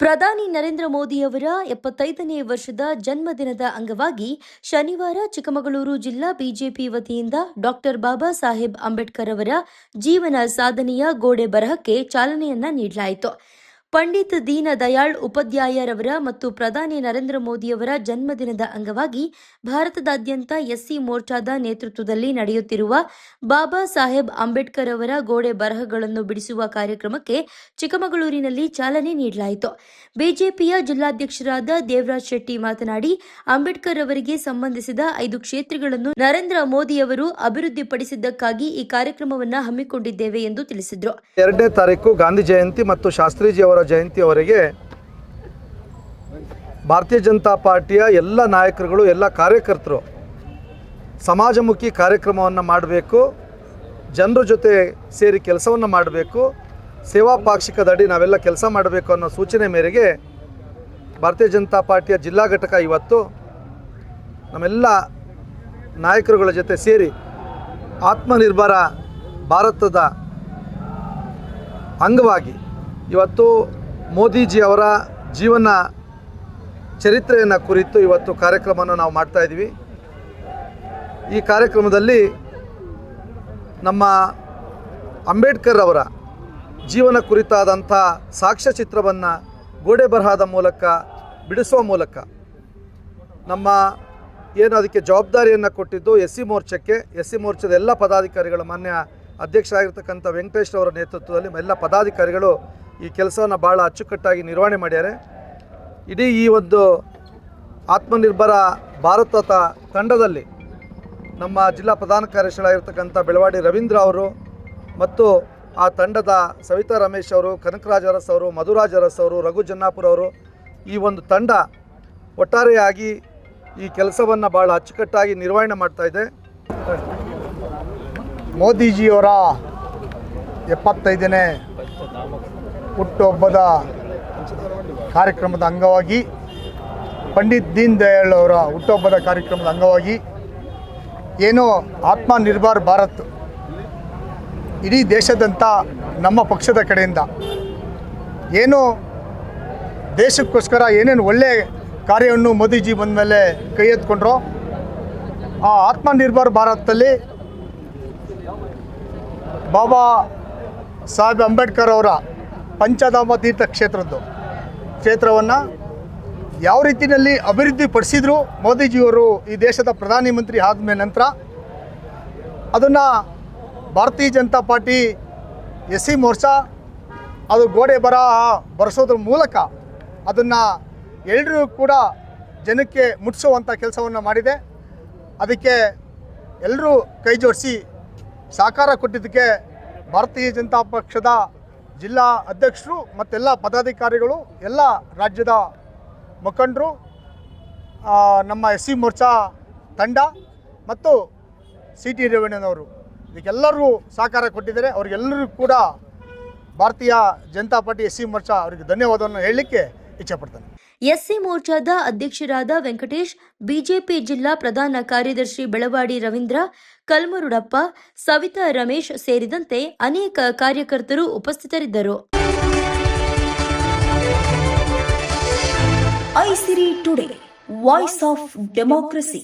ಪ್ರಧಾನಿ ನರೇಂದ್ರ ಮೋದಿಯವರ ಎಪ್ಪತ್ತೈದನೇ ವರ್ಷದ ಜನ್ಮದಿನದ ಅಂಗವಾಗಿ ಶನಿವಾರ ಚಿಕ್ಕಮಗಳೂರು ಜಿಲ್ಲಾ ಬಿಜೆಪಿ ವತಿಯಿಂದ ಡಾಕ್ಟರ್ ಬಾಬಾ ಸಾಹೇಬ್ ಅಂಬೇಡ್ಕರ್ ಅವರ ಜೀವನ ಸಾಧನೆಯ ಗೋಡೆ ಬರಹಕ್ಕೆ ಚಾಲನೆಯನ್ನ ನೀಡಲಾಯಿತು. ಪಂಡಿತ್ ದೀನ ದಯಾಳ್ ಉಪಾಧ್ಯಾಯರವರ ಮತ್ತು ಪ್ರಧಾನಿ ನರೇಂದ್ರ ಮೋದಿಯವರ ಜನ್ಮದಿನದ ಅಂಗವಾಗಿ ಭಾರತದಾದ್ಯಂತ ಎಸ್ಸಿ ಮೋರ್ಚಾದ ನೇತೃತ್ವದಲ್ಲಿ ನಡೆಯುತ್ತಿರುವ ಬಾಬಾ ಸಾಹೇಬ್ ಅಂಬೇಡ್ಕರ್ ಅವರ ಗೋಡೆ ಬರಹಗಳನ್ನು ಬಿಡಿಸುವ ಕಾರ್ಯಕ್ರಮಕ್ಕೆ ಚಿಕ್ಕಮಗಳೂರಿನಲ್ಲಿ ಚಾಲನೆ ನೀಡಲಾಯಿತು. ಬಿಜೆಪಿಯ ಜಿಲ್ಲಾಧ್ಯಕ್ಷರಾದ ದೇವರಾಜ್ ಶೆಟ್ಟಿ ಮಾತನಾಡಿ ಅಂಬೇಡ್ಕರ್ ಅವರಿಗೆ ಸಂಬಂಧಿಸಿದ ಐದು ಕ್ಷೇತ್ರಗಳನ್ನು ನರೇಂದ್ರ ಮೋದಿಯವರು ಅಭಿವೃದ್ಧಿಪಡಿಸಿದ್ದಕ್ಕಾಗಿ ಈ ಕಾರ್ಯಕ್ರಮವನ್ನು ಹಮ್ಮಿಕೊಂಡಿದ್ದೇವೆ ಎಂದು ತಿಳಿಸಿದರು. ಎರಡನೇ ತಾರೀಕು ಗಾಂಧಿ ಜಯಂತಿ ಮತ್ತು ಶಾಸ್ತ್ರೀಜಿಯವರ ಜಯಂತಿಯವರೆಗೆ ಭಾರತೀಯ ಜನತಾ ಪಾರ್ಟಿಯ ಎಲ್ಲ ನಾಯಕರುಗಳು, ಎಲ್ಲ ಕಾರ್ಯಕರ್ತರು ಸಮಾಜಮುಖಿ ಕಾರ್ಯಕ್ರಮವನ್ನು ಮಾಡಬೇಕು, ಜನರ ಜೊತೆ ಸೇರಿ ಕೆಲಸವನ್ನು ಮಾಡಬೇಕು, ಸೇವಾ ಪಾಕ್ಷಿಕದಡಿ ನಾವೆಲ್ಲ ಕೆಲಸ ಮಾಡಬೇಕು ಅನ್ನೋ ಸೂಚನೆ ಮೇರೆಗೆ ಭಾರತೀಯ ಜನತಾ ಪಾರ್ಟಿಯ ಜಿಲ್ಲಾ ಘಟಕ ಇವತ್ತು ನಮ್ಮೆಲ್ಲ ನಾಯಕರುಗಳ ಜೊತೆ ಸೇರಿ ಆತ್ಮನಿರ್ಭರ ಭಾರತದ ಅಂಗವಾಗಿ ಇವತ್ತು ಮೋದಿಜಿ ಅವರ ಜೀವನ ಚರಿತ್ರೆಯನ್ನು ಕುರಿತು ಇವತ್ತು ಕಾರ್ಯಕ್ರಮವನ್ನು ನಾವು ಮಾಡ್ತಾ ಇದ್ದೀವಿ. ಈ ಕಾರ್ಯಕ್ರಮದಲ್ಲಿ ನಮ್ಮ ಅಂಬೇಡ್ಕರ್ ಅವರ ಜೀವನ ಕುರಿತಾದಂಥ ಸಾಕ್ಷ್ಯಚಿತ್ರವನ್ನು ಗೋಡೆ ಬರಹದ ಮೂಲಕ ಬಿಡಿಸುವ ಮೂಲಕ ನಮ್ಮ ಏನು ಅದಕ್ಕೆ ಜವಾಬ್ದಾರಿಯನ್ನು ಕೊಟ್ಟಿದ್ದು ಎಸ್ ಸಿ ಮೋರ್ಚಾಕ್ಕೆ. ಎಸ್ ಸಿ ಮೋರ್ಚಾದ ಎಲ್ಲ ಪದಾಧಿಕಾರಿಗಳು, ಮಾನ್ಯ ಅಧ್ಯಕ್ಷರಾಗಿರ್ತಕ್ಕಂಥ ವೆಂಕಟೇಶ್ ಅವರ ನೇತೃತ್ವದಲ್ಲಿ ಎಲ್ಲ ಪದಾಧಿಕಾರಿಗಳು ಈ ಕೆಲಸವನ್ನು ಭಾಳ ಅಚ್ಚುಕಟ್ಟಾಗಿ ನಿರ್ವಹಣೆ ಮಾಡ್ಯಾರೆ. ಇಡೀ ಈ ಒಂದು ಆತ್ಮನಿರ್ಭರ ಭಾರತ ತಂಡದಲ್ಲಿ ನಮ್ಮ ಜಿಲ್ಲಾ ಪ್ರಧಾನ ಕಾರ್ಯದರ್ಶಿಗಳಾಗಿರ್ತಕ್ಕಂಥ ಬೆಳವಾಡಿ ರವೀಂದ್ರ ಅವರು ಮತ್ತು ಆ ತಂಡದ ಸವಿತಾ ರಮೇಶ್ ಅವರು, ಕನಕರಾಜ ಅರಸ್ ಅವರು, ಮಧುರಾಜ್ ಅರಸ್ ಅವರು, ರಘು ಜನ್ನಾಪುರ ಅವರು ಈ ಒಂದು ತಂಡ ಒಟ್ಟಾರೆಯಾಗಿ ಈ ಕೆಲಸವನ್ನು ಭಾಳ ಅಚ್ಚುಕಟ್ಟಾಗಿ ನಿರ್ವಹಣೆ ಮಾಡ್ತಾ ಇದೆ. ಮೋದಿಜಿಯವರ ಎಪ್ಪತ್ತೈದನೇ ಹುಟ್ಟುಹಬ್ಬದ ಕಾರ್ಯಕ್ರಮದ ಅಂಗವಾಗಿ ಪಂಡಿತ್ ದೀನ್ ದಯಾಳ್ ಅವರ ಹುಟ್ಟುಹಬ್ಬದ ಕಾರ್ಯಕ್ರಮದ ಅಂಗವಾಗಿ ಏನು ಆತ್ಮನಿರ್ಭರ್ ಭಾರತ್ ಇಡೀ ದೇಶದಂಥ ನಮ್ಮ ಪಕ್ಷದ ಕಡೆಯಿಂದ ಏನು ದೇಶಕ್ಕೋಸ್ಕರ ಏನೇನು ಒಳ್ಳೆಯ ಕಾರ್ಯವನ್ನು ಮೋದಿಜಿ ಬಂದ ಮೇಲೆ ಕೈ ಎತ್ಕೊಂಡ್ರೋ ಆ ಆತ್ಮನಿರ್ಭರ್ ಭಾರತದಲ್ಲಿ ಬಾಬಾ ಸಾಹೇಬ್ ಅಂಬೇಡ್ಕರ್ ಅವರ ಪಂಚಧಾಮ ತೀರ್ಥ ಕ್ಷೇತ್ರದ್ದು ಕ್ಷೇತ್ರವನ್ನು ಯಾವ ರೀತಿಯಲ್ಲಿ ಅಭಿವೃದ್ಧಿ ಪಡಿಸಿದ್ರು ಮೋದಿಜಿಯವರು ಈ ದೇಶದ ಪ್ರಧಾನಿ ಮಂತ್ರಿ ಆದಮೇಲೆ ನಂತರ ಅದನ್ನು Bharatiya Janata party S C Morcha, ಅದು ಗೋಡೆ ಬರ ಬರೆಸೋದ್ರ ಮೂಲಕ ಅದನ್ನು ಎಲ್ಲರೂ ಕೂಡ ಜನಕ್ಕೆ ಮುಟ್ಟಿಸುವಂಥ ಕೆಲಸವನ್ನು ಮಾಡಿದೆ. ಅದಕ್ಕೆ ಎಲ್ಲರೂ ಕೈ ಜೋಡಿಸಿ ಸಹಕಾರ ಕೊಟ್ಟಿದ್ದಕ್ಕೆ ಭಾರತೀಯ ಜನತಾ ಪಕ್ಷದ ಜಿಲ್ಲಾ ಅಧ್ಯಕ್ಷರು ಮತ್ತೆಲ್ಲ ಪದಾಧಿಕಾರಿಗಳು, ಎಲ್ಲ ರಾಜ್ಯದ ಮುಖಂಡರು ನಮ್ಮ ಎಸ್ ಸಿ ಮೋರ್ಚಾ ತಂಡ ಮತ್ತು ಸಿ ಟಿ ರೇವಣ್ಣನವರು ಇದಕ್ಕೆಲ್ಲರಿಗೂ ಸಹಕಾರ ಕೊಟ್ಟಿದ್ದಾರೆ. ಅವರಿಗೆಲ್ಲರಿಗೂ ಕೂಡ Bharatiya Janata party S C Morcha ಅವರಿಗೆ ಧನ್ಯವಾದವನ್ನು ಹೇಳಲಿಕ್ಕೆ ಇಚ್ಛೆಪಡ್ತೇನೆ. ಎಸ್ಸಿ ಮೋರ್ಚಾದ ಅಧ್ಯಕ್ಷರಾದ ವೆಂಕಟೇಶ್ ಬಿಜೆಪಿ ಜಿಲ್ಲಾ ಪ್ರಧಾನ ಕಾರ್ಯದರ್ಶಿ ಬೆಳವಾಡಿ ರವೀಂದ್ರ ಕಲ್ಮರುಡಪ್ಪ ಸವಿತಾ ರಮೇಶ್ ಸೇರಿದಂತೆ ಅನೇಕ ಕಾರ್ಯಕರ್ತರು ಉಪಸ್ಥಿತರಿದ್ದರು. Aisiri today voice of democracy.